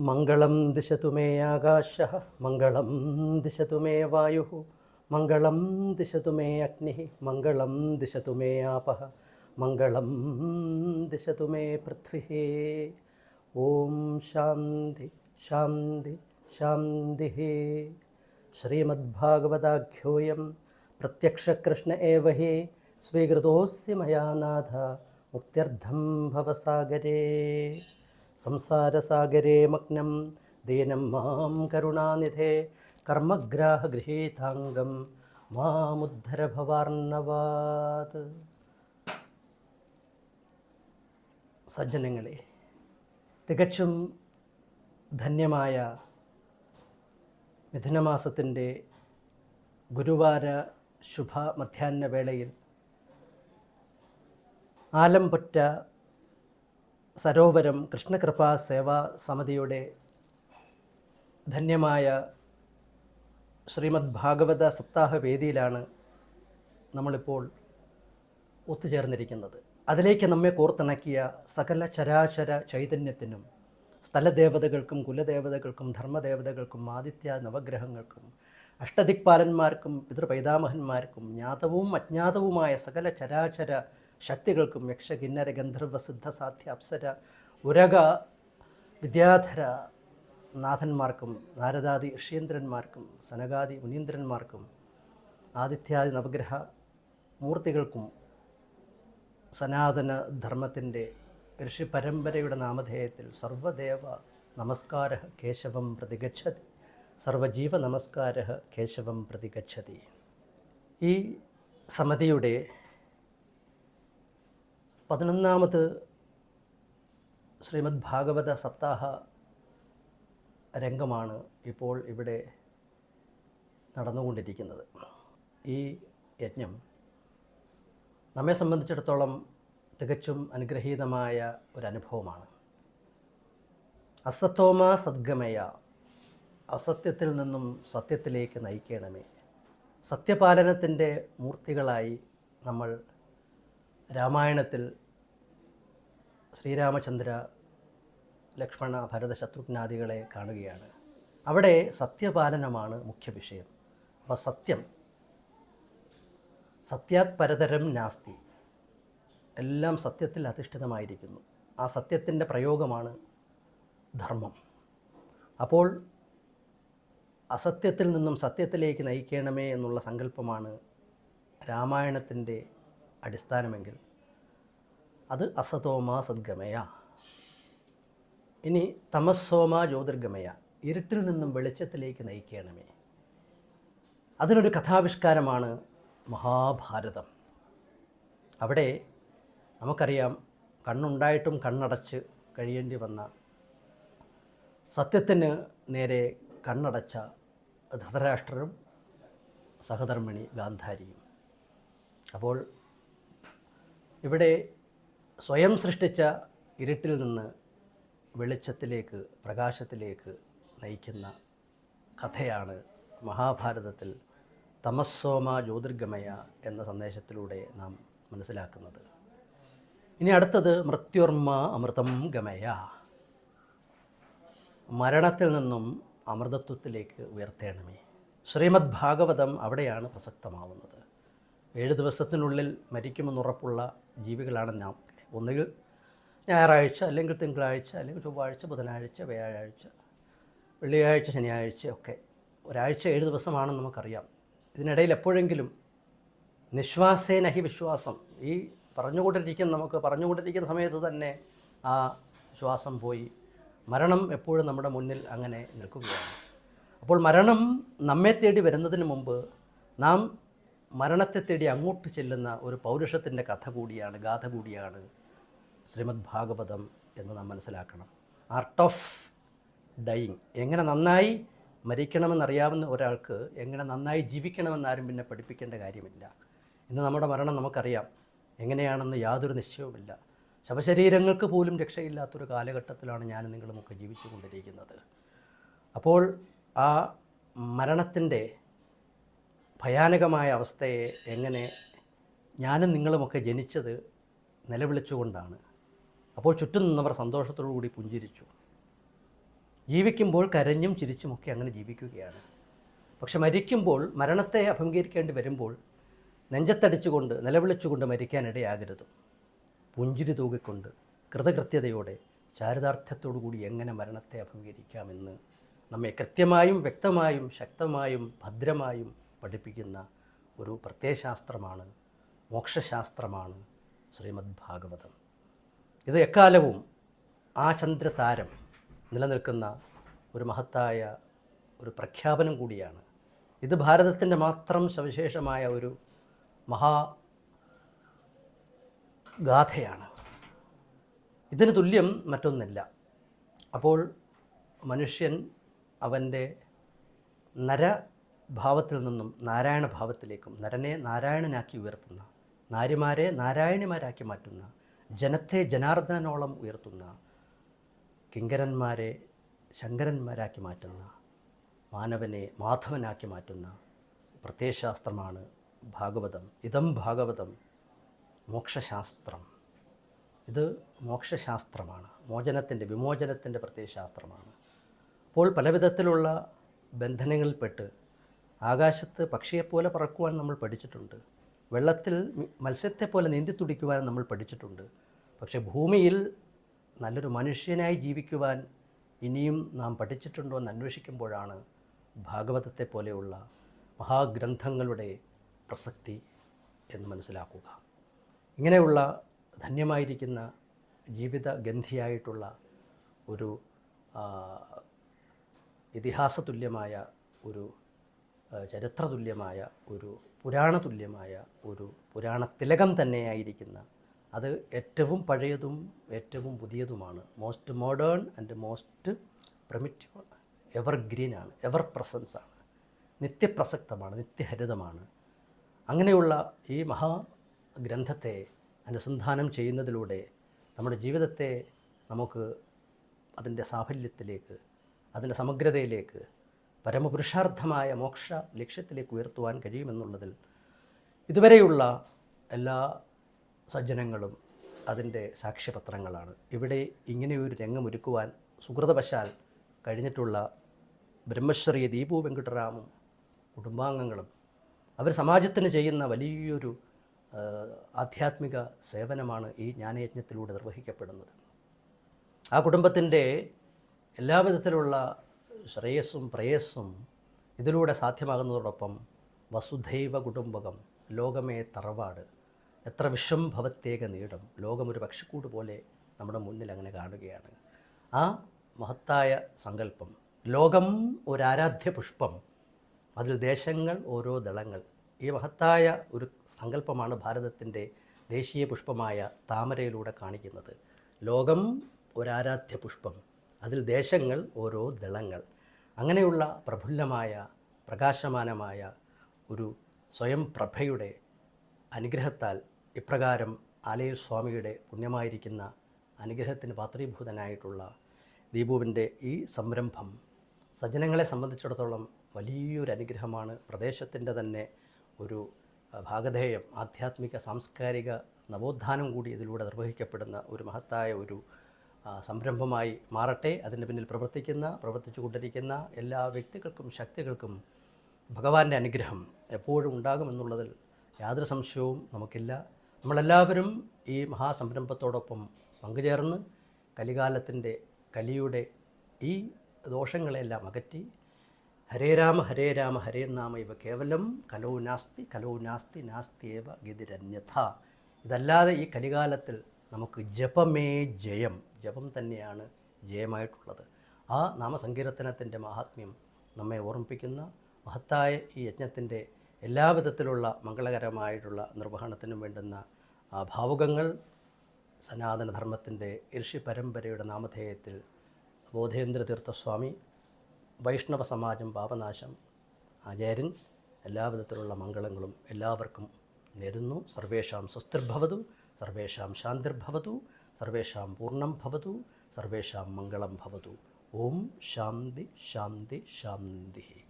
മംഗളം ദിശതു മേ ആകാശ മംഗളം ദിശതു മേ വായു മംഗളം ദിശതു മേ അഗ്നി മംഗളം ദിശതു മേ ആപ മംഗളം ദിശതു മേ പൃഥ്വി ഓം ശാന്തി ശാന്തി ശാന്തി ശ്രീമദ്ഭാഗവതാഖ്യോയം പ്രത്യക്ഷകൃഷ്ണ ഏവ ഹി സ്വീകൃതോസ്യ മയാ നാഥ മുക്ത്യർത്ഥം ഭവസാഗരേ സംസാരസാഗരേ മഗ്നം. ദീനം മാം കരുണാനിധേ. കർമ്മഗ്രാഹഗൃഹീതാംഗം മാമുദ്ധര ഭവാർണവാത് സജ്ജനങ്ങളെ തികച്ചും ധന്യമായ മിഥുനമാസത്തിന്റെ ഗുരുവാര ശുഭ മധ്യാഹ്ന വേളയിൽ ആലംപൊറ്റ സരോവരം കൃഷ്ണകൃപാ സേവാ സമിതിയുടെ ധന്യമായ ശ്രീമദ് ഭാഗവത സപ്താഹ വേദിയിലാണ് നമ്മളിപ്പോൾ ഒത്തുചേർന്നിരിക്കുന്നത്. അതിലേക്ക് നമ്മെ കോർത്തിണക്കിയ സകല ചരാചര ചൈതന്യത്തിനും സ്ഥലദേവതകൾക്കും കുലദേവതകൾക്കും ധർമ്മദേവതകൾക്കും ആദിത്യ നവഗ്രഹങ്ങൾക്കും അഷ്ടദിക്പാലന്മാർക്കും പിതൃപൈതാമഹന്മാർക്കും ജ്ഞാതവും അജ്ഞാതവുമായ സകല ചരാചര ശക്തികൾക്കും യക്ഷ കിന്നര ഗന്ധർവ സിദ്ധ സാധ്യ അപ്സര ഉരക വിദ്യാധര നാഥന്മാർക്കും നാരദാദി ഋഷീന്ദ്രന്മാർക്കും സനകാദി മുനീന്ദ്രന്മാർക്കും ആദിത്യാദി നവഗ്രഹ മൂർത്തികൾക്കും സനാതന ധർമ്മത്തിന്റെ ഋഷി പരമ്പരയുടെ നാമധേയത്തിൽ സർവദേവ നമസ്കാര കേശവം പ്രതിഗച്ഛതി. സർവജീവ നമസ്കാര കേശവം പ്രതിഗച്ഛതി. ഈ സമിതിയുടെ പതിനൊന്നാമത് ശ്രീമദ് ഭാഗവത സപ്താഹ രംഗമാണ് ഇപ്പോൾ ഇവിടെ നടന്നുകൊണ്ടിരിക്കുന്നത്. ഈ യജ്ഞം നമ്മെ സംബന്ധിച്ചിടത്തോളം തികച്ചും അനുഗ്രഹീതമായ ഒരനുഭവമാണ്. അസത്തോമ സദ്ഗമയ അസത്യത്തിൽ നിന്നും സത്യത്തിലേക്ക് നയിക്കണമേ. സത്യപാലനത്തിന്റെ മൂർത്തികളായി നമ്മൾ രാമായണത്തിൽ ശ്രീരാമചന്ദ്ര ലക്ഷ്മണ ഭരത ശത്രുഘ്നാദികളെ കാണുകയാണ്. അവിടെ സത്യപാലനമാണ് മുഖ്യ വിഷയം. അപ്പോൾ സത്യം സത്യാത് പരതരം നാസ്തി എല്ലാം സത്യത്തിൽ അധിഷ്ഠിതമായിരിക്കുന്നു. ആ സത്യത്തിന്റെ പ്രയോഗമാണ് ധർമ്മം. അപ്പോൾ അസത്യത്തിൽ നിന്നും സത്യത്തിലേക്ക് നയിക്കണമേ എന്നുള്ള സങ്കല്പമാണ് രാമായണത്തിന്റെ അടിസ്ഥാനമെങ്കിൽ അത് അസതോമ സദ്ഗമയ. ഇനി തമസ്സോമ ജ്യോതിർഗമയ. ഇരുട്ടിൽ നിന്നും വെളിച്ചത്തിലേക്ക് നയിക്കണമേ. അതിനൊരു കഥാവിഷ്കാരമാണ് മഹാഭാരതം. അവിടെ നമുക്കറിയാം കണ്ണുണ്ടായിട്ടും കണ്ണടച്ച് കഴിയേണ്ടി വന്ന സത്യത്തിന് നേരെ കണ്ണടച്ച ധൃതരാഷ്ട്രരും സഹധർമ്മിണി ഗാന്ധാരിയും. അപ്പോൾ ഇവിടെ സ്വയം സൃഷ്ടിച്ച ഇരുട്ടിൽ നിന്ന് വെളിച്ചത്തിലേക്ക് പ്രകാശത്തിലേക്ക് നയിക്കുന്ന കഥയാണ് മഹാഭാരതത്തിൽ തമസ്സോമ ജ്യോതിർഗമയ എന്ന സന്ദേശത്തിലൂടെ നാം മനസ്സിലാക്കുന്നത്. ഇനി അടുത്തത് മൃത്യുർമ്മ അമൃതം ഗമയ. മരണത്തിൽ നിന്നും അമൃതത്വത്തിലേക്ക് ഉയർത്തേണമേ. ശ്രീമദ് ഭാഗവതം അവിടെയാണ് പ്രസക്തമാവുന്നത്. ഏഴ് ദിവസത്തിനുള്ളിൽ മരിക്കുമെന്നുറപ്പുള്ള ജീവികളാണ് നാം. ഒന്നുകിൽ ഞായറാഴ്ച അല്ലെങ്കിൽ തിങ്കളാഴ്ച അല്ലെങ്കിൽ ചൊവ്വാഴ്ച ബുധനാഴ്ച വ്യാഴാഴ്ച വെള്ളിയാഴ്ച ശനിയാഴ്ച ഒക്കെ ഒരാഴ്ച ഏഴ് ദിവസമാണെന്ന് നമുക്കറിയാം. ഇതിനിടയിൽ എപ്പോഴെങ്കിലും നിശ്വാസേന ഹി വിശ്വാസം ഈ പറഞ്ഞുകൊണ്ടിരിക്കുന്ന നമുക്ക് പറഞ്ഞുകൊണ്ടിരിക്കുന്ന സമയത്ത് തന്നെ ആ ശ്വാസം പോയി. മരണം എപ്പോഴും നമ്മുടെ മുന്നിൽ അങ്ങനെ നിൽക്കുകയാണ്. അപ്പോൾ മരണം നമ്മെ തേടി വരുന്നതിന് മുമ്പ് നാം മരണത്തെ തേടി അങ്ങോട്ട് ചെല്ലുന്ന ഒരു പൗരുഷത്തിന്റെ കഥ കൂടിയാണ് ഗാഥ കൂടിയാണ് ശ്രീമദ് ഭാഗവതം എന്ന് നാം മനസ്സിലാക്കണം. ആർട്ട് ഓഫ് ഡൈയിങ് എങ്ങനെ നന്നായി മരിക്കണമെന്നറിയാവുന്ന ഒരാൾക്ക് എങ്ങനെ നന്നായി ജീവിക്കണമെന്ന് ആരും പിന്നെ പഠിപ്പിക്കേണ്ട കാര്യമില്ല. ഇന്ന് നമ്മുടെ മരണം നമുക്കറിയാം. എങ്ങനെയാണെന്ന് യാതൊരു നിശ്ചയവുമില്ല. ശവശരീരങ്ങൾക്ക് പോലും രക്ഷയില്ലാത്തൊരു കാലഘട്ടത്തിലാണ് ഞാൻ നിങ്ങളുമൊക്കെ ജീവിച്ചു കൊണ്ടിരിക്കുന്നത് അപ്പോൾ ആ മരണത്തിന്റെ ഭയാനകമായ അവസ്ഥയെ എങ്ങനെ ഞാനും നിങ്ങളുമൊക്കെ ജനിച്ചത് നിലവിളിച്ചുകൊണ്ടാണ്. അപ്പോൾ ചുറ്റും നിന്നവർ സന്തോഷത്തോടു കൂടി പുഞ്ചിരിച്ചു. ജീവിക്കുമ്പോൾ കരഞ്ഞും ചിരിച്ചുമൊക്കെ അങ്ങനെ ജീവിക്കുകയാണ്. പക്ഷെ മരിക്കുമ്പോൾ മരണത്തെ അഭിമുഖീകരിക്കേണ്ടി വരുമ്പോൾ നെഞ്ചത്തടിച്ചുകൊണ്ട് നിലവിളിച്ചുകൊണ്ട് മരിക്കാനിടയാകരുത്. പുഞ്ചിരി തൂകിക്കൊണ്ട് കൃതകൃത്യതയോടെ ചാരിതാർത്ഥ്യത്തോടുകൂടി എങ്ങനെ മരണത്തെ അഭിമുഖീകരിക്കാമെന്ന് നമ്മെ കൃത്യമായും വ്യക്തമായും ശക്തമായും ഭദ്രമായും പഠിപ്പിക്കുന്ന ഒരു പ്രത്യയശാസ്ത്രമാണ് മോക്ഷശാസ്ത്രമാണ് ശ്രീമദ് ഭാഗവതം ഇത് എക്കാലവും ആ ചന്ദ്രതാരം നിലനിൽക്കുന്ന ഒരു മഹത്തായ ഒരു പ്രഖ്യാപനം കൂടിയാണ്. ഇത് ഭാരതത്തിന്റെ മാത്രം സവിശേഷമായ ഒരു മഹാ ഗാഥയാണ്. ഇതിന് തുല്യം മറ്റൊന്നില്ല. അപ്പോൾ മനുഷ്യൻ അവന്റെ നരഭാവത്തിൽ നിന്നും നാരായണ ഭാവത്തിലേക്കും നരനെ നാരായണനാക്കി ഉയർത്തുന്ന നാരിമാരെ നാരായണിമാരാക്കി മാറ്റുന്ന ജനത്തെ ജനാർദ്ദനോളം ഉയർത്തുന്ന കിങ്കരന്മാരെ ശങ്കരന്മാരാക്കി മാറ്റുന്ന മാനവനെ മാധവനാക്കി മാറ്റുന്ന പ്രത്യയശാസ്ത്രമാണ് ഭാഗവതം. ഇതം ഭാഗവതം മോക്ഷശാസ്ത്രം. ഇത് മോക്ഷശാസ്ത്രമാണ്. മോചനത്തിന്റെ വിമോചനത്തിന്റെ പ്രത്യയശാസ്ത്രമാണ്. അപ്പോൾ പല വിധത്തിലുള്ള ബന്ധനങ്ങളിൽപ്പെട്ട് ആകാശത്ത് പക്ഷിയെപ്പോലെ പറക്കുവാൻ നമ്മൾ പഠിച്ചിട്ടുണ്ട്. വെള്ളത്തിൽ മത്സ്യത്തെ പോലെ നീന്തി തുടിക്കുവാൻ നമ്മൾ പഠിച്ചിട്ടുണ്ട്. പക്ഷേ ഭൂമിയിൽ നല്ലൊരു മനുഷ്യനായി ജീവിക്കുവാൻ ഇനിയും നാം പഠിച്ചിട്ടുണ്ടോ എന്ന് അന്വേഷിക്കുമ്പോഴാണ് ഭാഗവതത്തെ പോലെയുള്ള മഹാഗ്രന്ഥങ്ങളുടെ പ്രസക്തി എന്ന് മനസ്സിലാക്കുക. ഇങ്ങനെയുള്ള ധന്യമായിരിക്കുന്ന ജീവിത ഗന്ധിയായിട്ടുള്ള ഒരു ഇതിഹാസ ഇതിഹാസതുല്യമായ ഒരു ചരിത്രതുല്യമായ ഒരു പുരാണതുല്യമായ ഒരു പുരാണ തിലകം തന്നെയായിരിക്കുന്ന അത് ഏറ്റവും പഴയതും ഏറ്റവും പുതിയതുമാണ്. Most modern and most primitive ever green ആണ്. എവർ പ്രസൻസ് ആണ്. നിത്യപ്രസക്തമാണ് നിത്യഹരിതമാണ്. അങ്ങനെയുള്ള ഈ മഹാ ഗ്രന്ഥത്തെ അനുസന്ധാനം ചെയ്യുന്നതിലൂടെ നമ്മുടെ ജീവിതത്തെ നമുക്ക് അതിന്റെ സാഫല്യത്തിലേക്ക് അതിന്റെ സമഗ്രതയിലേക്ക് പരമപുരുഷാർത്ഥമായ മോക്ഷ ലക്ഷ്യത്തിലേക്ക് ഉയർത്തുവാൻ കഴിയുമെന്നുള്ളതിൽ ഇതുവരെയുള്ള എല്ലാ സജ്ജനങ്ങളും അതിന്റെ സാക്ഷ്യപത്രങ്ങളാണ്. ഇവിടെ ഇങ്ങനെയൊരു രംഗമൊരുക്കുവാൻ സുഹൃതവശാൽ കഴിഞ്ഞിട്ടുള്ള ബ്രഹ്മശ്രീ ദീപു വെങ്കിട്ടറാമും കുടുംബാംഗങ്ങളും അവർ സമാജത്തിന് ചെയ്യുന്ന വലിയൊരു ആധ്യാത്മിക സേവനമാണ് ഈ ജ്ഞാനയജ്ഞത്തിലൂടെ നിർവഹിക്കപ്പെടുന്നത്. ആ കുടുംബത്തിന്റെ എല്ലാവിധത്തിലുള്ള ശ്രേയസ്സും പ്രേയസ്സും ഇതിലൂടെ സാധ്യമാകുന്നതോടൊപ്പം വസുധൈവ കുടുംബകം ലോകമേ തറവാട് എത്ര വിഷം ഭവത്തേക നീടും. ലോകമൊരു പക്ഷിക്കൂട് പോലെ നമ്മുടെ മുന്നിൽ അങ്ങനെ കാണുകയാണ്. ആ മഹത്തായ സങ്കല്പം ലോകം ഒരാരാധ്യ പുഷ്പം അതിൽ ദേശങ്ങൾ ഓരോ ദളങ്ങൾ. ഈ മഹത്തായ ഒരു സങ്കല്പമാണ് ഭാരതത്തിന്റെ ദേശീയ പുഷ്പമായ താമരയിലൂടെ കാണിക്കുന്നത്. ലോകം ഒരാരാധ്യ പുഷ്പം. അതിൽ ദേശങ്ങൾ ഓരോ ദളങ്ങൾ. അങ്ങനെയുള്ള പ്രഫുല്ലമായ പ്രകാശമാനമായ ഒരു സ്വയം പ്രഭയുടെ അനുഗ്രഹത്താൽ ഇപ്രകാരം ആലയ സ്വാമിയുടെ പുണ്യമായിരിക്കുന്ന അനുഗ്രഹത്തിന് പാത്രീഭൂതനായിട്ടുള്ള ദീപുവിന്റെ ഈ സംരംഭം സജ്ജനങ്ങളെ സംബന്ധിച്ചിടത്തോളം വലിയൊരു അനുഗ്രഹമാണ് പ്രദേശത്തിന്റെ തന്നെ ഒരു ഭാഗധേയം ആധ്യാത്മിക സാംസ്കാരിക നവോത്ഥാനം കൂടി ഇതിലൂടെ നിർവഹിക്കപ്പെടുന്ന ഒരു മഹത്തായ ഒരു സംരംഭമായി മാറട്ടെ. അതിന്റെ പിന്നിൽ പ്രവർത്തിക്കുന്ന പ്രവർത്തിച്ചു കൊണ്ടിരിക്കുന്ന എല്ലാ വ്യക്തികൾക്കും ശക്തികൾക്കും ഭഗവാന്റെ അനുഗ്രഹം എപ്പോഴും ഉണ്ടാകുമെന്നുള്ളതിൽ യാതൊരു സംശയവും നമുക്കില്ല. നമ്മളെല്ലാവരും ഈ മഹാസംരംഭത്തോടൊപ്പം പങ്കുചേർന്ന് കലികാലത്തിന്റെ കലിയുടെ ഈ ദോഷങ്ങളെല്ലാം അകറ്റി ഹരേ രാമ ഹരേ രാമ ഹരേ നാമ ഇവ കേവലം കലോ നാസ്തി കലോ നാസ്തി നാസ്തിയേവ ഗതിരന്യഥ. ഇതല്ലാതെ ഈ കലികാലത്തിൽ നമുക്ക് ജപമേ ജയം. ജപം തന്നെയാണ് ജയമായിട്ടുള്ളത്. ആ നാമസങ്കീർത്തനത്തിന്റെ മഹാത്മ്യം നമ്മെ ഓർമ്മിപ്പിക്കുന്ന മഹത്തായ ഈ യജ്ഞത്തിന്റെ എല്ലാവിധത്തിലുള്ള മംഗളകരമായിട്ടുള്ള നിർവഹണത്തിനും വേണ്ടുന്ന ആ ഭാവുകങ്ങൾ സനാതനധർമ്മത്തിന്റെ ഋഷി പരമ്പരയുടെ നാമധേയത്തിൽ ബോധേന്ദ്ര തീർത്ഥസ്വാമി വൈഷ്ണവ സമാജം പാപനാശം ആചാര്യൻ എല്ലാവിധത്തിലുള്ള മംഗളങ്ങളും എല്ലാവർക്കും നേരുന്നു. സർവേഷാം സ്വസ്തിർഭവതു സർവേഷാം ശാന്തിർഭവതു സർവേഷാം പൂർണം ഭവതു സർവേഷാം മംഗളം ഭവതു. ഓം ശാന്തി ശാന്തി ശാന്തി